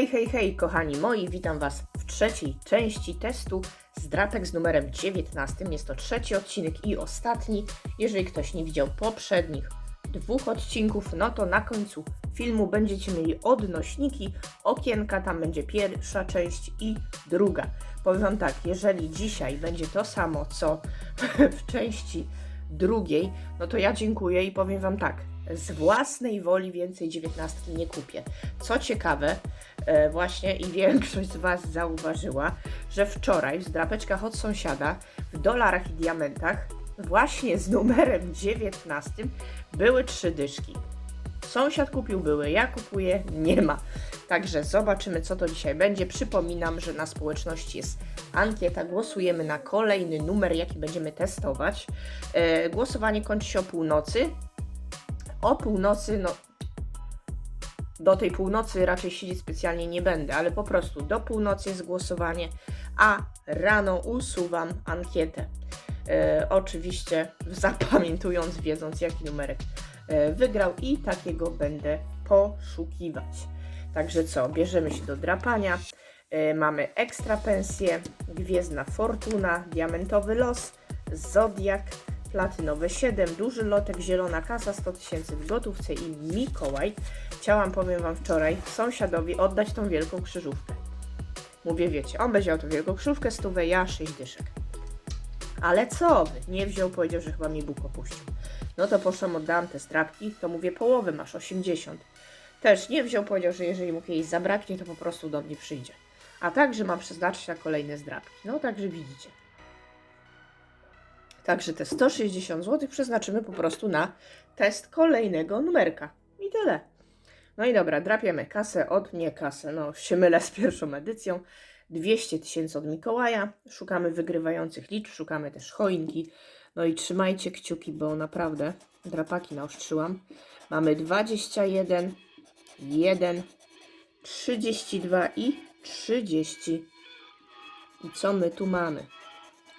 Hej, hej, hej, kochani moi, witam Was w trzeciej części testu zdrapek z numerem 19. Jest to trzeci odcinek i ostatni. Jeżeli ktoś nie widział poprzednich dwóch odcinków, no to na końcu filmu będziecie mieli odnośniki, okienka, tam będzie pierwsza część i druga. Powiem Wam tak, jeżeli dzisiaj będzie to samo, co w części drugiej, no to ja dziękuję i powiem Wam tak, z własnej woli więcej dziewiętnastki nie kupię. Co ciekawe, e, właśnie i większość z Was zauważyła, że wczoraj w zdrapeczkach od sąsiada w dolarach i diamentach właśnie z numerem 19 były trzy dyszki. Sąsiad kupił były, ja kupuję, nie ma. Także zobaczymy, co to dzisiaj będzie. Przypominam, że na społeczności jest ankieta. Głosujemy na kolejny numer, jaki będziemy testować. E, głosowanie kończy się o północy. O północy, no. Do tej północy raczej siedzieć specjalnie nie będę, ale po prostu do północy jest głosowanie, a rano usuwam ankietę. E, oczywiście zapamiętując, wiedząc jaki numerek e, wygrał i takiego będę poszukiwać. Także co, bierzemy się do drapania. E, mamy ekstra pensję, gwiezdna fortuna, diamentowy los, zodiak, platynowe 7, duży lotek, zielona kasa, 100 tysięcy w gotówce i Mikołaj. Chciałam, powiem Wam wczoraj, sąsiadowi oddać tą wielką krzyżówkę. Mówię, wiecie, on będzie tą wielką krzyżówkę, stówę, ja 6 dyszek. Ale co wy? Nie wziął, powiedział, że chyba mi Bóg opuścił. No to poszłam, oddałam te strapki, to mówię, połowę masz, 80. Też nie wziął, powiedział, że jeżeli mu kiedyś zabraknie, to po prostu do mnie przyjdzie. A także ma przeznaczyć na kolejne zdrapki. No także widzicie. Także te 160 zł przeznaczymy po prostu na test kolejnego numerka. I tyle. No i dobra, drapiemy kasę od, nie kasę, no się mylę z pierwszą edycją. 200 tysięcy od Mikołaja. Szukamy wygrywających liczb, szukamy też choinki. No i trzymajcie kciuki, bo naprawdę drapaki naostrzyłam. Mamy 21, 1, 32 i 30. I co my tu mamy?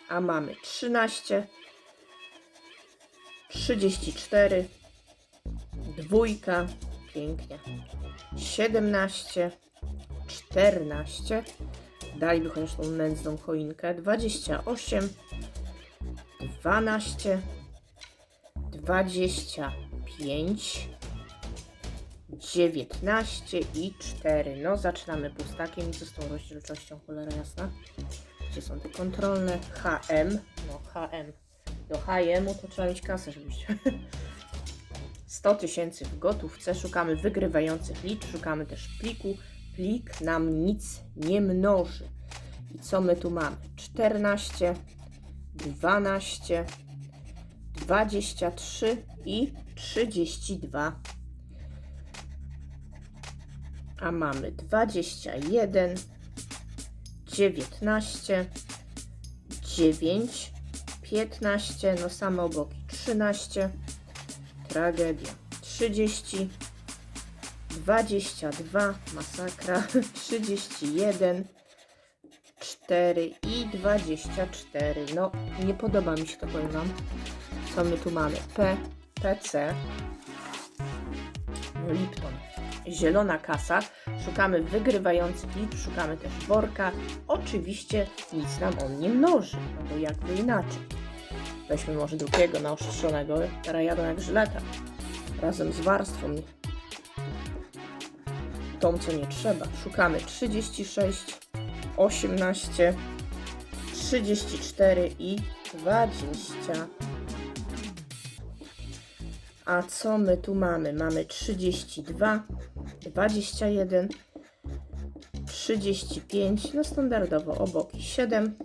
A mamy 13, 34, dwójka, pięknie, 17, 14, daliby chociaż tą nędzną choinkę, 28, 12, 25, 19 i 4. No, zaczynamy pustakiem i co z tą rozdzielczością, cholera jasna. Gdzie są te kontrolne? HM. No, HM. Do HM-u to trzeba mieć kasę, żebyście. 100 tysięcy w gotówce. Szukamy wygrywających liczb. Szukamy też pliku. Plik nam nic nie mnoży. I co my tu mamy? 14, 12, 23 i 32. A mamy 21, 19, 9, 15, no same oboki 13, tragedia 30, 22, masakra 31, 4 i 24. No, nie podoba mi się to, powiem Wam. Co my tu mamy? P, PC, Lipton. Zielona kasa. Szukamy wygrywających liczb, szukamy też worka. Oczywiście nic nam on nie mnoży, no bo jakby inaczej. Weźmy może drugiego naostrzonego, teraz jadą jak żyleta. Razem z warstwą. Tą, co nie trzeba. Szukamy 36, 18, 34 i 20. A co my tu mamy? Mamy 32, 21, 35, no standardowo oboki 7,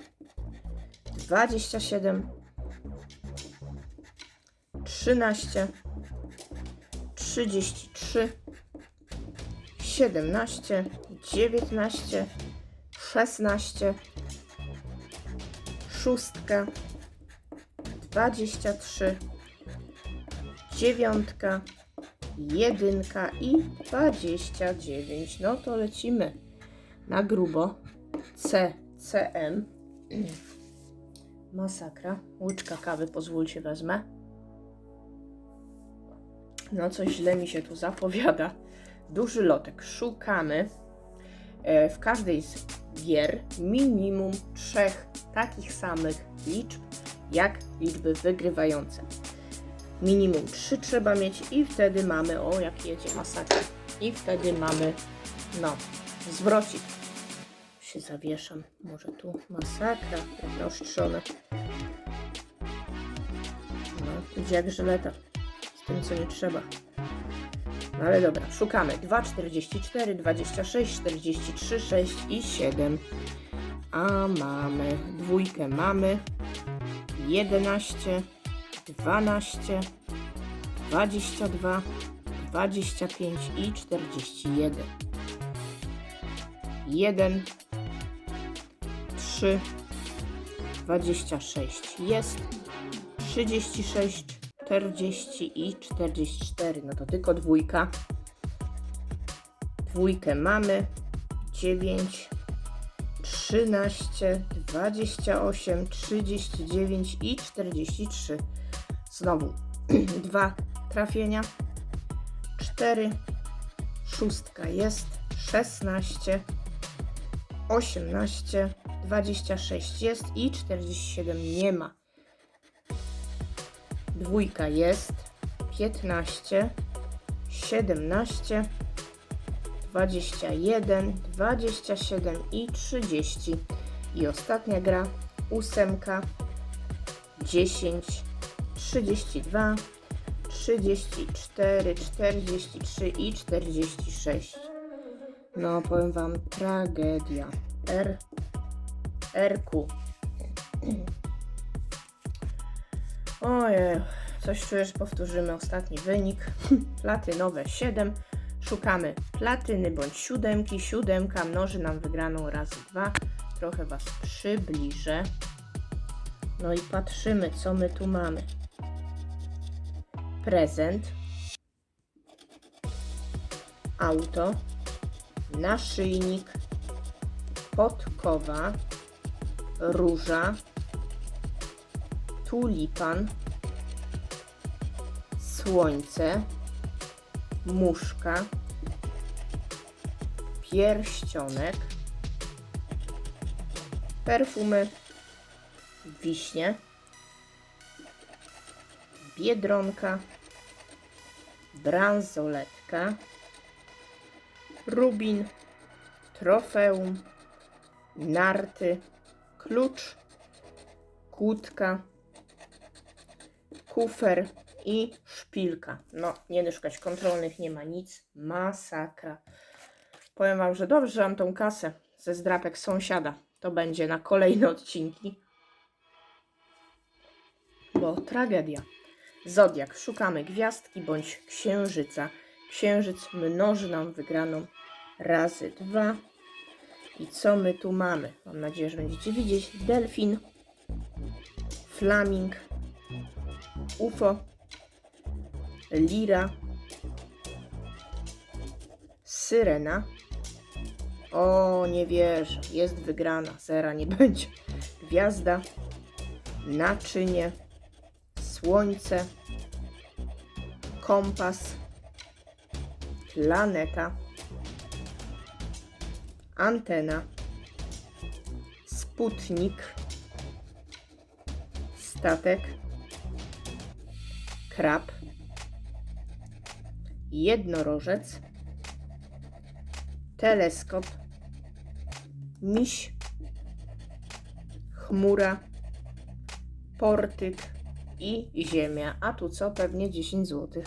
27, 13, 33, 17, 19, 16, szóstka, 23, dziewiątka, jedynka i 29. No to lecimy na grubo. C, CM. Masakra. Łyczka kawy, pozwólcie, wezmę. No coś źle mi się tu zapowiada. Duży lotek. Szukamy. e, w każdej z gier minimum trzech takich samych liczb jak liczby wygrywające. Minimum 3 trzeba mieć i wtedy mamy, o jak jedzie masakra, i wtedy mamy, no, zwrocik. Się zawieszam, może tu masakra, naostrzone. No, idzie jak żyleta, tym co nie trzeba. No ale dobra, szukamy. 2, 44, 26, 43, 6 i 7. A mamy dwójkę, mamy 11, 12, 22, 25 i 41. 1, 3, 26 jest, 36, 40 i 44. No to tylko dwójka. Dwójkę mamy. 9, 13, 28, 39 i 43. Znowu dwa trafienia. 4, szóstka jest, 16, 18, 26 jest i 47 nie ma. Dwójka jest, 15, 17, 21, 27 i 30. I ostatnia gra, ósemka, 10, 32, 34, 43 i 46. No, powiem Wam, tragedia. R, RQ. Ojej, coś czuję, że powtórzymy ostatni wynik. Platynowe 7. Szukamy platyny bądź siódemki. Siódemka mnoży nam wygraną razy 2. Trochę Was przybliżę. No i patrzymy, co my tu mamy. Prezent. Auto. Naszyjnik. Podkowa. Róża tulipan, słońce, muszka, pierścionek, perfumy, wiśnie, biedronka, bransoletka, rubin, trofeum, narty, klucz, kłódka, kufer i szpilka. No, nie da szukać kontrolnych, nie ma nic. Masakra. Powiem Wam, że dobrze, że mam tą kasę ze zdrapek sąsiada. To będzie na kolejne odcinki. Bo tragedia. Zodiak. Szukamy gwiazdki bądź księżyca. Księżyc mnoży nam wygraną razy dwa. I co my tu mamy? Mam nadzieję, że będziecie widzieć. Delfin, flaming, UFO, Lira, Syrena. O, nie wierzę. Jest wygrana. Zera nie będzie. Gwiazda, naczynie, słońce, kompas, planeta, antena, sputnik, statek, krab, jednorożec, teleskop, miś, chmura, portyk i ziemia. A tu co? Pewnie 10 zł.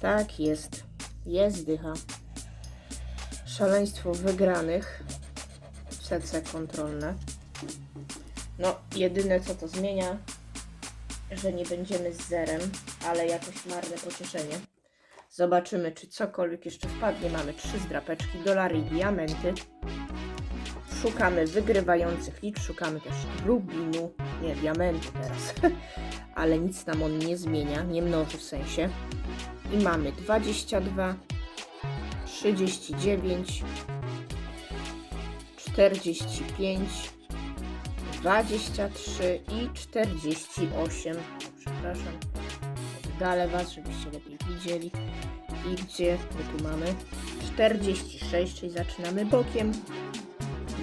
Tak jest. Jest dycha. Szaleństwo wygranych. Serce kontrolne. No, jedyne co to zmienia, że nie będziemy z zerem, ale jakoś marne pocieszenie. Zobaczymy, czy cokolwiek jeszcze wpadnie. Mamy trzy zdrapeczki, dolary i diamenty. Szukamy wygrywających liczb, szukamy też rubinu, nie, diamenty teraz, ale nic nam on nie zmienia, nie mnoży w sensie. I mamy 22, 39, 45, 23 i 48. Przepraszam. Oddalę Was, żebyście lepiej widzieli. I gdzie my tu mamy? 46, czyli zaczynamy bokiem.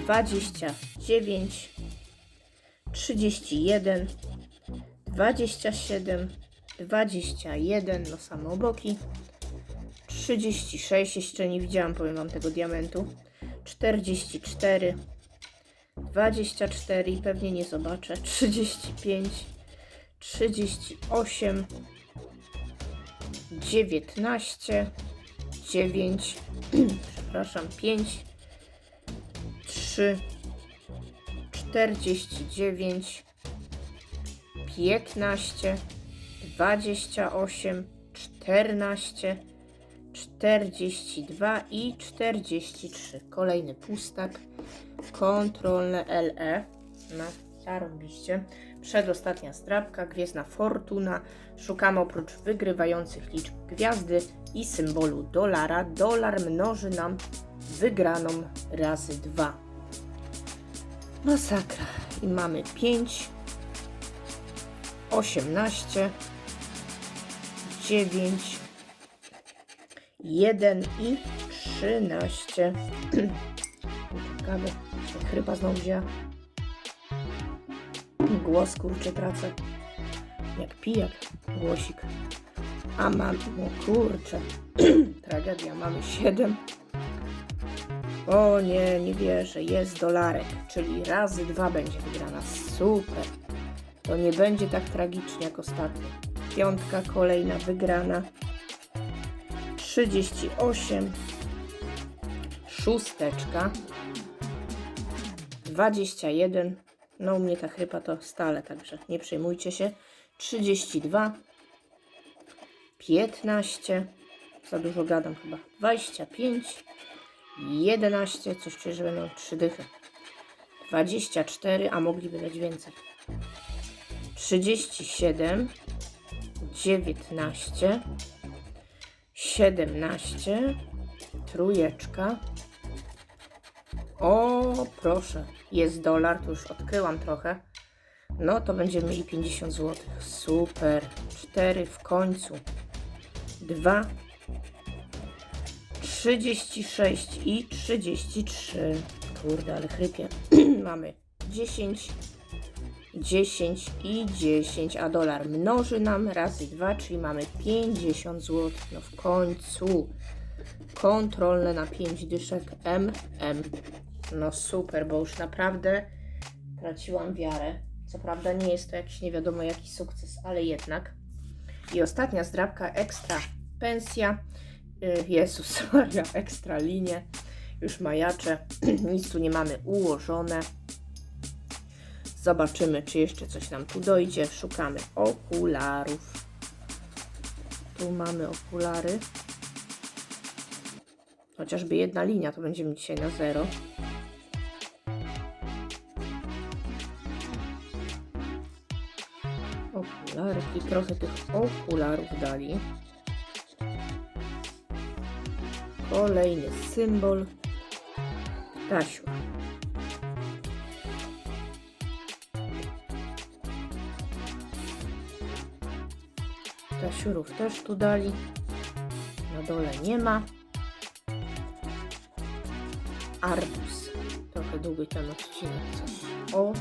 29, 31, 27, 21, no samo boki. 36, jeszcze nie widziałam, powiem Wam tego diamentu. 44, 24 i pewnie nie zobaczę. 35, 38, 19, 9, przepraszam, 5, 3, 49, 15, 28, 14, 42 i 43. Kolejny pustak. Kontrolne LE. No, zarobiście. Przedostatnia zdrabka, gwiezdna fortuna. Szukamy oprócz wygrywających liczb gwiazdy i symbolu dolara. Dolar mnoży nam wygraną razy 2. Masakra. I mamy 5, 18, 9, 1 i 13. Czekamy, chryba znowu wzięła. Głos kurczy pracę. Jak pijak, głosik. A mam, no kurczę, tragedia, mamy 7. O nie, nie wierzę, jest dolarek, czyli razy dwa będzie wygrana. Super. To nie będzie tak tragicznie jak ostatnio. Piątka kolejna wygrana. 38, szósteczka, 21, no u mnie ta chrypa to stale, także nie przejmujcie się, 32, 15, za dużo gadam chyba, 25, 11, coś czuję, że będą trzy dychy, 24, a mogliby dać więcej, 37, 19, 17, trójeczka. O, proszę, jest dolar, tu już odkryłam trochę. No to będziemy mieli 50 zł. Super. 4 w końcu. 2, 36 i 33. Kurde, ale chrypie. Mamy 10, 10 i 10, a dolar mnoży nam razy 2, czyli mamy 50 zł. No w końcu kontrolne na 5 dyszek MM. No super, bo już naprawdę traciłam wiarę. Co prawda nie jest to jakiś nie wiadomo jaki sukces, ale jednak. I ostatnia zdrabka, ekstra pensja. Y, Jezus Maria, ekstra linie. Już majacze. Nic tu nie mamy ułożone. Zobaczymy, czy jeszcze coś nam tu dojdzie. Szukamy okularów. Tu mamy okulary. Chociażby jedna linia, to będziemy dzisiaj na zero. Okularki, trochę tych okularów dali. Kolejny symbol. Tasiu. Tasiurów też tu dali. Na dole nie ma. Arbus. Trochę długi ten odcinek. O,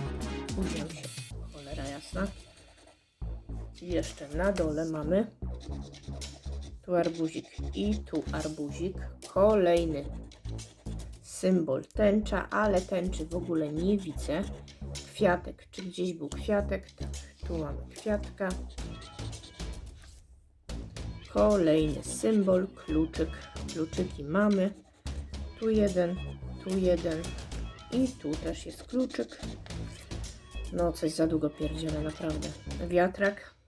później się. Cholera jasna. Jeszcze na dole mamy tu arbuzik i tu arbuzik. Kolejny symbol tęcza, ale tęczy w ogóle nie widzę. Kwiatek. Czy gdzieś był kwiatek? Tak, tu mamy kwiatka. Kolejny symbol, kluczyk. Kluczyki mamy. Tu jeden, tu jeden i tu też jest kluczyk. No, coś za długo pierdzielę, naprawdę. Wiatrak.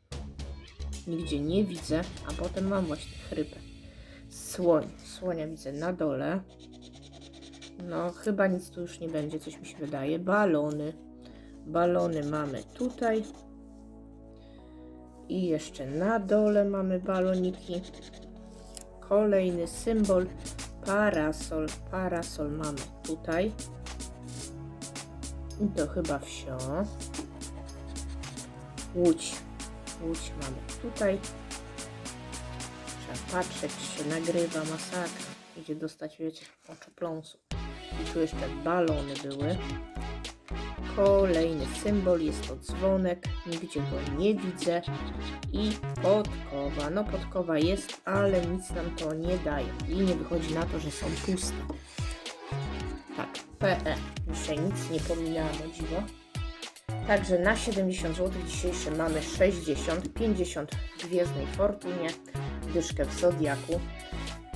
Nigdzie nie widzę, a potem mam właśnie chrypę. Słoń. Słonia widzę na dole. No, chyba nic tu już nie będzie, coś mi się wydaje. Balony. Balony mamy tutaj. I jeszcze na dole mamy baloniki. Kolejny symbol. Parasol. Parasol mamy tutaj. I to chyba wsio. Łódź. Łódź mamy tutaj. Trzeba patrzeć, się nagrywa, masakra. Idzie dostać, wiecie, oczopląsu. I tu jeszcze balony były. Kolejny symbol, jest to dzwonek, nigdzie go nie widzę. I podkowa. No podkowa jest, ale nic nam to nie daje. Linie wychodzi na to, że są puste. Tak, PE. Dzisiaj nic nie pominęłam o dziwo. Także na 70 zł dzisiejszy mamy 60, 50 w Gwiezdnej Fortunie, dyszkę w Zodiaku.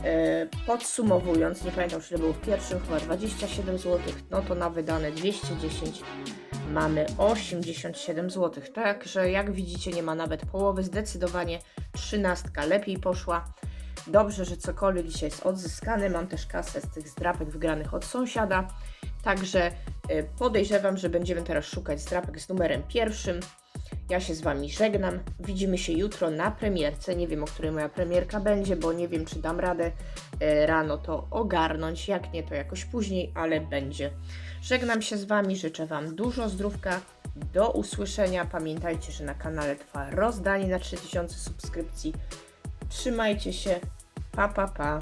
E, Podsumowując, nie pamiętam, czy było w pierwszym, chyba 27 zł, no to na wydane 210 mamy 87 zł. Także jak widzicie, nie ma nawet połowy, zdecydowanie 13 lepiej poszła. Dobrze, że cokolwiek dzisiaj jest odzyskane. Mam też kasę z tych zdrapek wygranych od sąsiada. Także y, podejrzewam, że będziemy teraz szukać zdrapek z numerem pierwszym. Ja się z Wami żegnam. Widzimy się jutro na premierce. Nie wiem, o której moja premierka będzie, bo nie wiem, czy dam radę y, rano to ogarnąć. Jak nie, to jakoś później, ale będzie. Żegnam się z Wami. Życzę Wam dużo zdrówka. Do usłyszenia. Pamiętajcie, że na kanale trwa rozdanie na 3000 subskrypcji. Trzymajcie się. Pa, pa, pa.